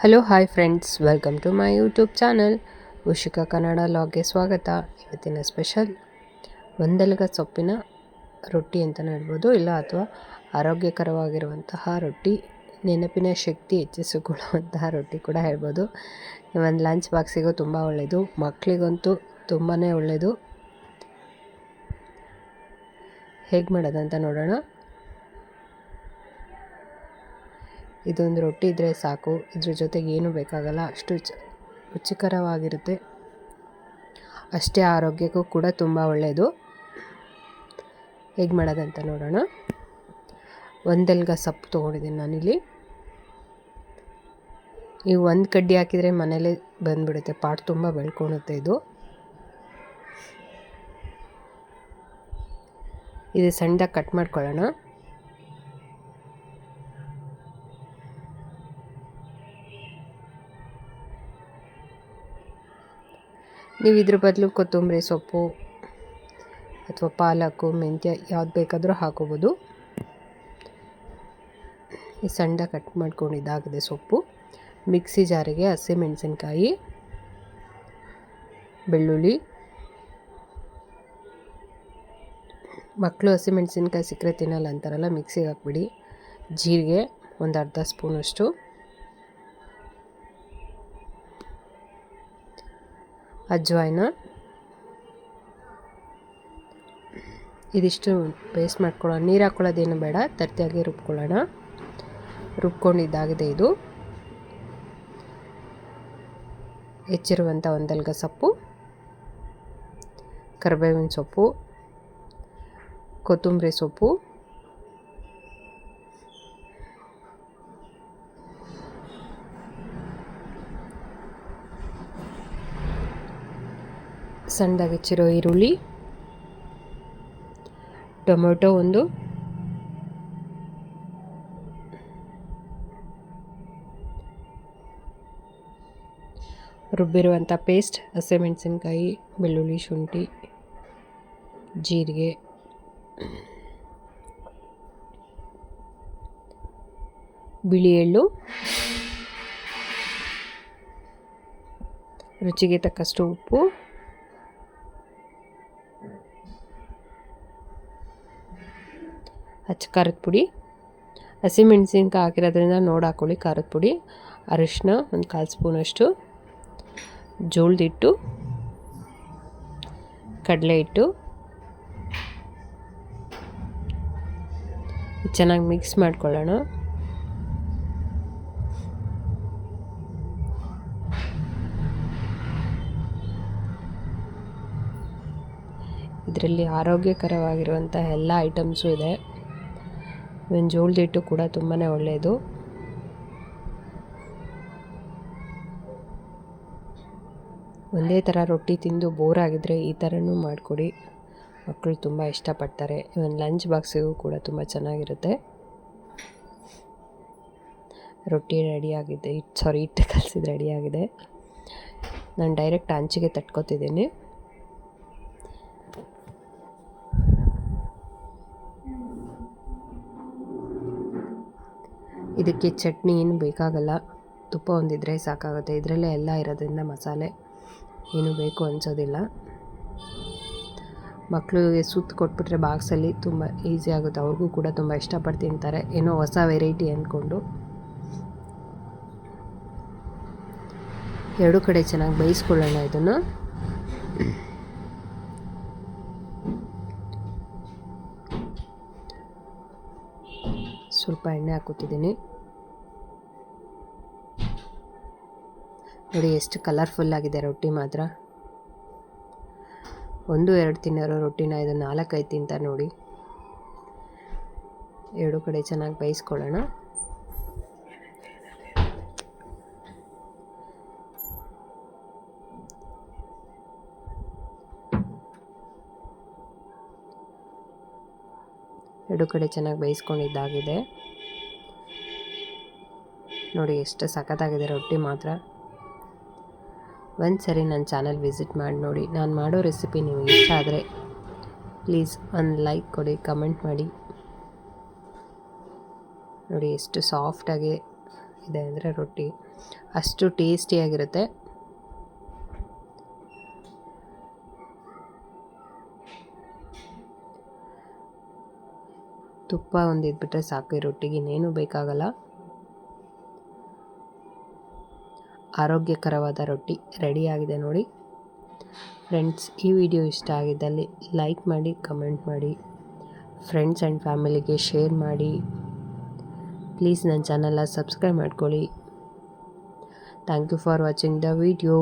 Hello, hi friends. Welcome to my YouTube channel. Ushika Kannada ಲಾಗ್ಗೆ ಸ್ವಾಗತ. ಇವತ್ತಿನ special ಒಂದೆಲಗ ಸೊಪ್ಪಿನ ರೊಟ್ಟಿ ಅಂತಲೇ ಹೇಳ್ಬೋದು. ಇಲ್ಲ, ಅಥವಾ ಆರೋಗ್ಯಕರವಾಗಿರುವಂತಹ ರೊಟ್ಟಿ, ನೆನಪಿನ ಶಕ್ತಿ ಹೆಚ್ಚಿಸಿಕೊಳ್ಳುವಂತಹ ರೊಟ್ಟಿ ಕೂಡ ಹೇಳ್ಬೋದು. ಒಂದು ಲಂಚ್ ಬಾಕ್ಸಿಗೂ ತುಂಬ ಒಳ್ಳೆಯದು ಮಕ್ಕಳಿಗಂತೂ ತುಂಬಾ ಒಳ್ಳೆಯದು ಹೇಗೆ ಮಾಡೋದಂತ ನೋಡೋಣ. ಇದೊಂದು ರೊಟ್ಟಿ ಇದ್ದರೆ ಸಾಕು. ಇದ್ರ ಜೊತೆಗೆ ಏನೂ ಬೇಕಾಗಲ್ಲ, ಅಷ್ಟು ರುಚಿಕರವಾಗಿರುತ್ತೆ. ಅಷ್ಟೇ ಆರೋಗ್ಯಕ್ಕೂ ಕೂಡ ತುಂಬ ಒಳ್ಳೆಯದು ಹೇಗೆ ಮಾಡೋದಂತ ನೋಡೋಣ. ಒಂದೆಲ್ಗ ಸೊಪ್ಪು ತೊಗೊಂಡಿದ್ದೀನಿ ನಾನಿಲ್ಲಿ. ಈ ಒಂದು ಕಡ್ಡಿ ಹಾಕಿದರೆ ಮನೇಲೇ ಬಂದುಬಿಡುತ್ತೆ. ಪಾಟ್ ತುಂಬ ಬೆಳ್ಕೊಳುತ್ತೆ ಇದು. ಇದು ಸಣ್ಣದಾಗಿ ಕಟ್ ಮಾಡ್ಕೊಳ್ಳೋಣ. ನೀವು ಇದ್ರ ಬದಲು ಕೊತ್ತಂಬರಿ ಸೊಪ್ಪು ಅಥವಾ ಪಾಲಕು, ಮೆಂತ್ಯ ಯಾವ್ದು ಬೇಕಾದರೂ ಹಾಕೋಬೋದು. ಈ ಸಣ್ಣ ಕಟ್ ಮಾಡ್ಕೊಂಡಿದ್ದಾಗಿದೆ ಸೊಪ್ಪು. ಮಿಕ್ಸಿ ಜಾರಿಗೆ ಹಸಿಮೆಣಸಿನ್ಕಾಯಿ ಬೆಳ್ಳುಳ್ಳಿ. ಮಕ್ಕಳು ಹಸಿಮೆಣಸಿನ್ಕಾಯಿ ಸಿಕ್ಕರೆ ತಿನ್ನಲ್ಲ ಅಂತಾರಲ್ಲ, ಮಿಕ್ಸಿಗೆ ಹಾಕ್ಬಿಡಿ. ಜೀರಿಗೆ ಒಂದು ಅರ್ಧ ಸ್ಪೂನಷ್ಟು. ಅಜ್ವಾಯಿನ. ಇದಿಷ್ಟು ಪೇಸ್ಟ್ ಮಾಡ್ಕೊಳ್ಳೋಣ. ನೀರು ಹಾಕ್ಕೊಳ್ಳೋದೇನು ಬೇಡ, ತರ್ತಿಯಾಗಿ ರುಬ್ಕೊಳ್ಳೋಣ. ರುಬ್ಕೊಂಡಿದ್ದಾಗಿದೆ ಇದು. ಹೆಚ್ಚಿರುವಂಥ ಒಂದಲ್ಗ ಸೊಪ್ಪು, ಕರಿಬೇವಿನ ಸೊಪ್ಪು, ಕೊತ್ತಂಬರಿ ಸೊಪ್ಪು ಸಣ್ಣದಾಗಿ ಹೆಚ್ಚಿರೋ ಈರುಳ್ಳಿ, ಟೊಮೊಟೊ ಒಂದು, ರುಬ್ಬಿರುವಂಥ ಪೇಸ್ಟ್ ಹಸಿಮೆಣಸಿನ್ಕಾಯಿ ಬೆಳ್ಳುಳ್ಳಿ ಶುಂಠಿ, ಜೀರಿಗೆ, ಬಿಳಿ ಎಳ್ಳು, ರುಚಿಗೆ ತಕ್ಕಷ್ಟು ಉಪ್ಪು. ಹಚ್ಚ ಖಾರದ ಪುಡಿ ಹಸಿಮೆಣ್ಸಿನ್ಕಾಯಿ ಹಾಕಿರೋದ್ರಿಂದ ನೋಡಿ ಹಾಕ್ಕೊಳ್ಳಿ ಖಾರದ ಪುಡಿ ಅರಿಶಿನ ಒಂದು ಕಾಲು ಸ್ಪೂನಷ್ಟು, ಜೋಳದ ಹಿಟ್ಟು, ಕಡಲೆ ಹಿಟ್ಟು. ಚೆನ್ನಾಗಿ ಮಿಕ್ಸ್ ಮಾಡ್ಕೊಳ್ಳೋಣ. ಇದರಲ್ಲಿ ಆರೋಗ್ಯಕರವಾಗಿರುವಂಥ ಎಲ್ಲ ಐಟಮ್ಸು ಇದೆ. ಇವನ್ ಜೋಳದ ಹಿಟ್ಟು ಕೂಡ ತುಂಬಾ ಒಳ್ಳೆಯದು ಒಂದೇ ಥರ ರೊಟ್ಟಿ ತಿಂದು ಬೋರ್ ಆಗಿದ್ರೆ ಈ ಥರನೂ ಮಾಡಿಕೊಡಿ. ಮಕ್ಕಳು ತುಂಬ ಇಷ್ಟಪಡ್ತಾರೆ. ಇವನ್ ಲಂಚ್ ಬಾಕ್ಸಿಗೂ ಕೂಡ ತುಂಬ ಚೆನ್ನಾಗಿರುತ್ತೆ. ರೊಟ್ಟಿ ರೆಡಿಯಾಗಿದೆ ಹಿಟ್ಟು ಸಾರಿ ಹಿಟ್ಟು ಕಲಸಿದ್ದು ರೆಡಿಯಾಗಿದೆ ನಾನು ಡೈರೆಕ್ಟ್ ಅಂಚಿಗೆ ತಟ್ಕೊತಿದ್ದೀನಿ. ಇದಕ್ಕೆ ಚಟ್ನಿ ಏನು ಬೇಕಾಗಲ್ಲ. ತುಪ್ಪ ಒಂದಿದ್ರೆ ಸಾಕಾಗುತ್ತೆ. ಇದರಲ್ಲೇ ಎಲ್ಲ ಇರೋದ್ರಿಂದ ಮಸಾಲೆ ಏನು ಬೇಕು ಅನಿಸೋದಿಲ್ಲ. ಮಕ್ಕಳಿಗೆ ಸುತ್ತು ಕೊಟ್ಬಿಟ್ರೆ ಬಾಕ್ಸಲ್ಲಿ ತುಂಬ ಈಸಿ ಆಗುತ್ತೆ. ಅವ್ರಿಗೂ ಕೂಡ ತುಂಬ ಇಷ್ಟಪಟ್ಟು ತಿಂತಾರೆ. ಏನೋ ಹೊಸ ವೆರೈಟಿ ಅಂದ್ಕೊಂಡು ಎರಡು ಕಡೆ ಚೆನ್ನಾಗಿ ಬೇಯಿಸ್ಕೊಳ್ಳೋಣ ಇದನ್ನು. ಸ್ವಲ್ಪ ಎಣ್ಣೆ ಹಾಕೋತಿದ್ದೀನಿ ನೋಡಿ ಎಷ್ಟು ಕಲರ್ಫುಲ್ ಆಗಿದೆ ರೊಟ್ಟಿ ಮಾತ್ರ. ಒಂದು, ಎರಡು ತಿನ್ನೋರು ರೊಟ್ಟಿನ ಇದು ನಾಲ್ಕೈದು ತಿಂತಾರೆ ನೋಡಿ. ಎರಡು ಕಡೆ ಚೆನ್ನಾಗಿ ಬೇಯಿಸ್ಕೊಳ್ಳೋಣ. ಎರಡು ಕಡೆ ಚೆನ್ನಾಗಿ ಬೇಯಿಸ್ಕೊಂಡಿದ್ದಾಗಿದೆ. ನೋಡಿ ಎಷ್ಟು ಸಖತ್ತಾಗಿದೆ ರೊಟ್ಟಿ ಮಾತ್ರ. ಒಂದು ಸರಿ ನನ್ನ ಚಾನಲ್ ವಿಸಿಟ್ ಮಾಡಿ ನೋಡಿ. ನಾನು ಮಾಡೋ ರೆಸಿಪಿ ನಿಮಗೆ ಇಷ್ಟ ಆದರೆ ಪ್ಲೀಸ್ ಒಂದು ಲೈಕ್ ಕೊಡಿ, ಕಮೆಂಟ್ ಮಾಡಿ. ನೋಡಿ ಎಷ್ಟು ಸಾಫ್ಟಾಗಿ ಇದೆ ಅಂದರೆ ರೊಟ್ಟಿ. ಅಷ್ಟು ಟೇಸ್ಟಿಯಾಗಿರುತ್ತೆ ತುಪ್ಪ ಒಂದು ಇದ್ಬಿಟ್ರೆ ಸಾಕು, ಈ ರೊಟ್ಟಿಗೆ ಇನ್ನೇನು ಬೇಕಾಗಲ್ಲ. ಆರೋಗ್ಯಕರವಾದ ರೊಟ್ಟಿ ರೆಡಿಯಾಗಿದೆ ನೋಡಿ. ಫ್ರೆಂಡ್ಸ್ ಈ ವಿಡಿಯೋ ಇಷ್ಟ ಆಗಿದ್ದಲ್ಲಿ ಲೈಕ್ ಮಾಡಿ ಕಮೆಂಟ್ ಮಾಡಿ. ಫ್ರೆಂಡ್ಸ್ ಆ್ಯಂಡ್ ಫ್ಯಾಮಿಲಿಗೆ ಶೇರ್ ಮಾಡಿ. ಪ್ಲೀಸ್ ನನ್ನ ಚಾನಲ್ನ ಸಬ್ಸ್ಕ್ರೈಬ್ ಮಾಡ್ಕೊಳ್ಳಿ. Thank you for watching the video